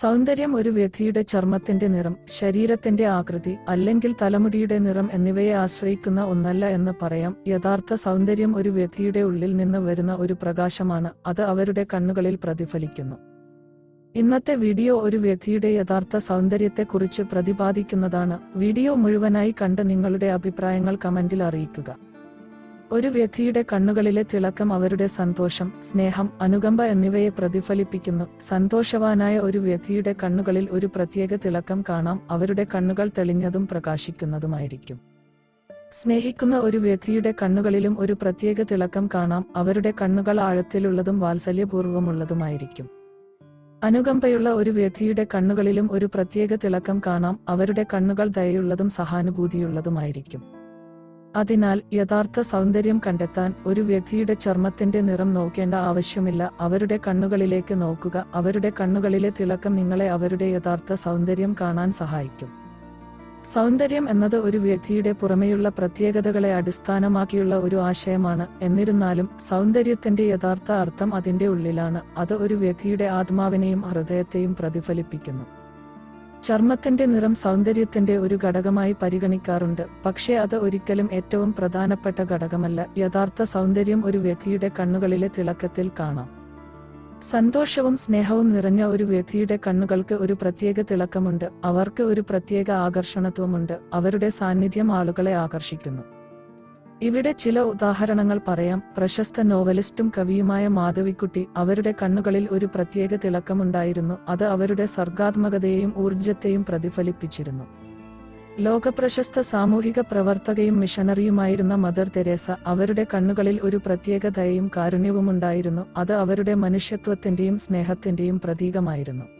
സൗന്ദര്യം ഒരു വ്യക്തിയുടെ ചർമ്മത്തിന്റെ നിറം ശരീരത്തിന്റെ ആകൃതി അല്ലെങ്കിൽ തലമുടിയുടെ നിറം എന്നിവയെ ആശ്രയിക്കുന്ന ഒന്നല്ല എന്ന് പറയാം. യഥാർത്ഥ സൗന്ദര്യം ഒരു വ്യക്തിയുടെ ഉള്ളിൽ നിന്ന് വരുന്ന ഒരു പ്രകാശമാണ് അത് അവരുടെ കണ്ണുകളിൽ പ്രതിഫലിക്കുന്നു. ഇന്നത്തെ വീഡിയോ ഒരു വ്യക്തിയുടെ യഥാർത്ഥ സൗന്ദര്യത്തെക്കുറിച്ച് പ്രതിപാദിക്കുന്നതാണ്. വീഡിയോ മുഴുവനായി കണ്ട് നിങ്ങളുടെ അഭിപ്രായങ്ങൾ കമന്റിൽ അറിയിക്കുക. ഒരു വ്യക്തിയുടെ കണ്ണുകളിലെ തിളക്കം അവരുടെ സന്തോഷം സ്നേഹം അനുകമ്പ എന്നിവയെ പ്രതിഫലിപ്പിക്കുന്നു. സന്തോഷവാനായ ഒരു വ്യക്തിയുടെ കണ്ണുകളിൽ ഒരു പ്രത്യേക തിളക്കം കാണാം അവരുടെ കണ്ണുകൾ തെളിഞ്ഞതും പ്രകാശിക്കുന്നതുമായിരിക്കും. സ്നേഹിക്കുന്ന ഒരു വ്യക്തിയുടെ കണ്ണുകളിലും ഒരു പ്രത്യേക തിളക്കം കാണാം അവരുടെ കണ്ണുകൾ ആഴത്തിലുള്ളതും വാത്സല്യപൂർവമുള്ളതുമായിരിക്കും അനുകമ്പയുള്ള ഒരു വ്യക്തിയുടെ കണ്ണുകളിലും ഒരു പ്രത്യേക തിളക്കം കാണാം അവരുടെ കണ്ണുകൾ ദയയുള്ളതും സഹാനുഭൂതിയുള്ളതുമായിരിക്കും. അതിനാൽ യഥാർത്ഥ സൗന്ദര്യം കണ്ടെത്താൻ ഒരു വ്യക്തിയുടെ ചർമ്മത്തിന്റെ നിറം നോക്കേണ്ട ആവശ്യമില്ല. അവരുടെ കണ്ണുകളിലേക്ക് നോക്കുക. അവരുടെ കണ്ണുകളിലെ തിളക്കം നിങ്ങളെ അവരുടെ യഥാർത്ഥ സൗന്ദര്യം കാണാൻ സഹായിക്കും. സൗന്ദര്യം എന്നത് ഒരു വ്യക്തിയുടെ പുറമെയുള്ള പ്രത്യേകതകളെ അടിസ്ഥാനമാക്കിയുള്ള ഒരു ആശയമാണ്. എന്നിരുന്നാലും സൗന്ദര്യത്തിന്റെ യഥാർത്ഥ അർത്ഥം അതിന്റെ ഉള്ളിലാണ്. അത് ഒരു വ്യക്തിയുടെ ആത്മാവിനെയും ഹൃദയത്തെയും പ്രതിഫലിപ്പിക്കുന്നു. ചർമ്മത്തിന്റെ നിറം സൗന്ദര്യത്തിന്റെ ഒരു ഘടകമായി പരിഗണിക്കാറുണ്ട്. പക്ഷേ അത് ഒരിക്കലും ഏറ്റവും പ്രധാനപ്പെട്ട ഘടകമല്ല. യഥാർത്ഥ സൗന്ദര്യം ഒരു വ്യക്തിയുടെ കണ്ണുകളിലെ തിളക്കത്തിൽ കാണാം. സന്തോഷവും സ്നേഹവും നിറഞ്ഞ ഒരു വ്യക്തിയുടെ കണ്ണുകൾക്ക് ഒരു പ്രത്യേക തിളക്കമുണ്ട്. അവർക്ക് ഒരു പ്രത്യേക ആകർഷണത്വമുണ്ട്. അവരുടെ സാന്നിധ്യം ആളുകളെ ആകർഷിക്കുന്നു. ഇവിടെ ചില ഉദാഹരണങ്ങൾ പറയാം. പ്രശസ്ത നോവലിസ്റ്റും കവിയുമായ മാധവിക്കുട്ടി അവരുടെ കണ്ണുകളിൽ ഒരു പ്രത്യേക തിളക്കമുണ്ടായിരുന്നു. അത് അവരുടെ സർഗാത്മകതയെയും ഊർജത്തെയും പ്രതിഫലിപ്പിച്ചിരുന്നു. ലോകപ്രശസ്ത സാമൂഹിക പ്രവർത്തകയും മിഷണറിയുമായിരുന്ന മദർ തെരേസ അവരുടെ കണ്ണുകളിൽ ഒരു പ്രത്യേക ദയയും കാരുണ്യവുമുണ്ടായിരുന്നു. അത് അവരുടെ മനുഷ്യത്വത്തിന്റെയും സ്നേഹത്തിന്റെയും പ്രതീകമായിരുന്നു.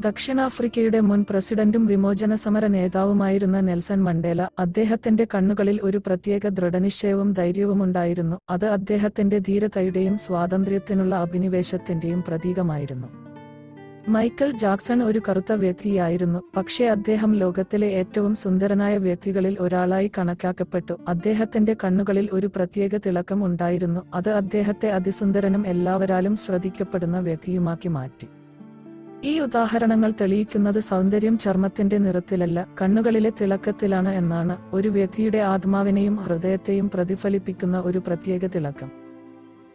ദക്ഷിണാഫ്രിക്കയുടെ മുൻ പ്രസിഡന്റും വിമോചന സമര നേതാവുമായിരുന്ന നെൽസൺ മണ്ടേല അദ്ദേഹത്തിന്റെ കണ്ണുകളിൽ ഒരു പ്രത്യേക ദൃഢനിശ്ചയവും ധൈര്യവുമുണ്ടായിരുന്നു. അത് അദ്ദേഹത്തിന്റെ ധീരതയുടെയും സ്വാതന്ത്ര്യത്തിനുള്ള അഭിനിവേശത്തിന്റെയും പ്രതീകമായിരുന്നു. മൈക്കൽ ജാക്സൺ ഒരു കറുത്ത വ്യക്തിയായിരുന്നു. പക്ഷേ അദ്ദേഹം ലോകത്തിലെ ഏറ്റവും സുന്ദരനായ വ്യക്തികളിൽ ഒരാളായി കണക്കാക്കപ്പെട്ടു. അദ്ദേഹത്തിന്റെ കണ്ണുകളിൽ ഒരു പ്രത്യേക തിളക്കം ഉണ്ടായിരുന്നു. അത് അദ്ദേഹത്തെ അതിസുന്ദരനും എല്ലാവരാലും ശ്രദ്ധിക്കപ്പെടുന്ന വ്യക്തിയുമാക്കി മാറ്റി. ഈ ഉദാഹരണങ്ങൾ തെളിയിക്കുന്നത് സൗന്ദര്യം ചർമ്മത്തിന്റെ നിറത്തിലല്ല കണ്ണുകളിലെ തിളക്കത്തിലാണ് എന്നാണ് ഒരു വ്യക്തിയുടെ ആത്മാവിനെയും ഹൃദയത്തെയും പ്രതിഫലിപ്പിക്കുന്ന ഒരു പ്രത്യേക തിളക്കം.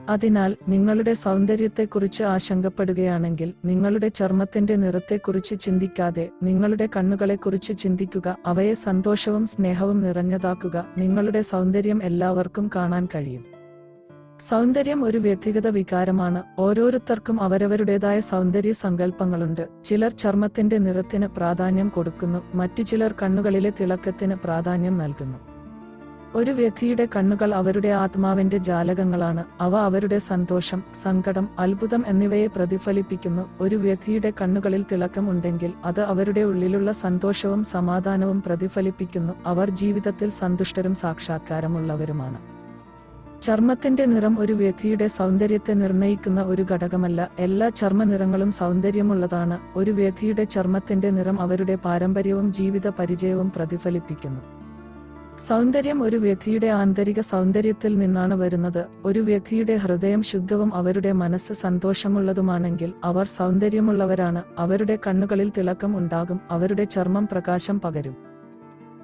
അതിനാൽ നിങ്ങളുടെ സൗന്ദര്യത്തെക്കുറിച്ച് ആശങ്കപ്പെടുകയാണെങ്കിൽ നിങ്ങളുടെ ചർമ്മത്തിന്റെ നിറത്തെക്കുറിച്ച് ചിന്തിക്കാതെ നിങ്ങളുടെ കണ്ണുകളെക്കുറിച്ച് ചിന്തിക്കുക അവയെ സന്തോഷവും സ്നേഹവും നിറഞ്ഞതാക്കുക നിങ്ങളുടെ സൗന്ദര്യം എല്ലാവർക്കും കാണാൻ കഴിയും. സൗന്ദര്യം ഒരു വ്യക്തിഗത വികാരമാണ്. ഓരോരുത്തർക്കും അവരവരുടേതായ സൗന്ദര്യ സങ്കല്പങ്ങളുണ്ട്. ചിലർ ചർമ്മത്തിന്റെ നിറത്തിന് പ്രാധാന്യം കൊടുക്കുന്നു. മറ്റു ചിലർ കണ്ണുകളിലെ തിളക്കത്തിന് പ്രാധാന്യം നൽകുന്നു. ഒരു വ്യക്തിയുടെ കണ്ണുകൾ അവരുടെ ആത്മാവിന്റെ ജാലകങ്ങളാണ്. അവ അവരുടെ സന്തോഷം സങ്കടം അത്ഭുതം എന്നിവയെ പ്രതിഫലിപ്പിക്കുന്നു. ഒരു വ്യക്തിയുടെ കണ്ണുകളിൽ തിളക്കം ഉണ്ടെങ്കിൽ അത് അവരുടെ ഉള്ളിലുള്ള സന്തോഷവും സമാധാനവും പ്രതിഫലിപ്പിക്കുന്നു. അവർ ജീവിതത്തിൽ സന്തുഷ്ടരും സാക്ഷാത്കാരമുള്ളവരുമാണ്. ചർമ്മത്തിന്റെ നിറം ഒരു വ്യക്തിയുടെ സൗന്ദര്യത്തെ നിർണയിക്കുന്ന ഒരു ഘടകമല്ല. എല്ലാ ചർമ്മ നിറങ്ങളും സൗന്ദര്യമുള്ളതാണ്. ഒരു വ്യക്തിയുടെ ചർമ്മത്തിന്റെ നിറം അവരുടെ പാരമ്പര്യവും ജീവിത പരിചയവും പ്രതിഫലിപ്പിക്കുന്നു. സൗന്ദര്യം ഒരു വ്യക്തിയുടെ ആന്തരിക സൗന്ദര്യത്തിൽ നിന്നാണ് വരുന്നത്. ഒരു വ്യക്തിയുടെ ഹൃദയം ശുദ്ധവും അവരുടെ മനസ്സ് സന്തോഷമുള്ളതുമാണെങ്കിൽ അവർ സൗന്ദര്യമുള്ളവരാണ്. അവരുടെ കണ്ണുകളിൽ തിളക്കം ഉണ്ടാകും. അവരുടെ ചർമ്മം പ്രകാശം പകരും.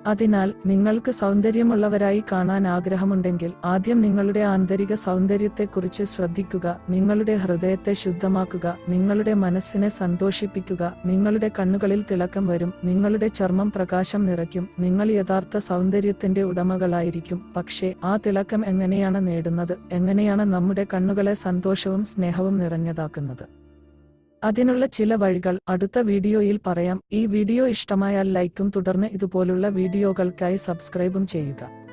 അതിനാൽ നിങ്ങൾക്ക് സൗന്ദര്യമുള്ളവരായി കാണാൻ ആഗ്രഹമുണ്ടെങ്കിൽ ആദ്യം നിങ്ങളുടെ ആന്തരിക സൗന്ദര്യത്തെക്കുറിച്ച് ശ്രദ്ധിക്കുക നിങ്ങളുടെ ഹൃദയത്തെ ശുദ്ധമാക്കുക നിങ്ങളുടെ മനസ്സിനെ സന്തോഷിപ്പിക്കുക നിങ്ങളുടെ കണ്ണുകളിൽ തിളക്കം വരും നിങ്ങളുടെ ചർമ്മം പ്രകാശം നിറയ്ക്കും നിങ്ങൾ യഥാർത്ഥ സൗന്ദര്യത്തിന്റെ ഉടമകളായിരിക്കും. പക്ഷേ ആ തിളക്കം എങ്ങനെയാണ് നേടുന്നത്? എങ്ങനെയാണ് നമ്മുടെ കണ്ണുകളെ സന്തോഷവും സ്നേഹവും നിറഞ്ഞതാക്കുന്നത്? അതിനുള്ള ചില വഴികൾ അടുത്ത വീഡിയോയിൽ പറയാം. ഈ വീഡിയോ ഇഷ്ടമായാൽ ലൈക്കും തുടർന്ന് ഇതുപോലുള്ള വീഡിയോകൾക്കായി സബ്സ്ക്രൈബും ചെയ്യുക.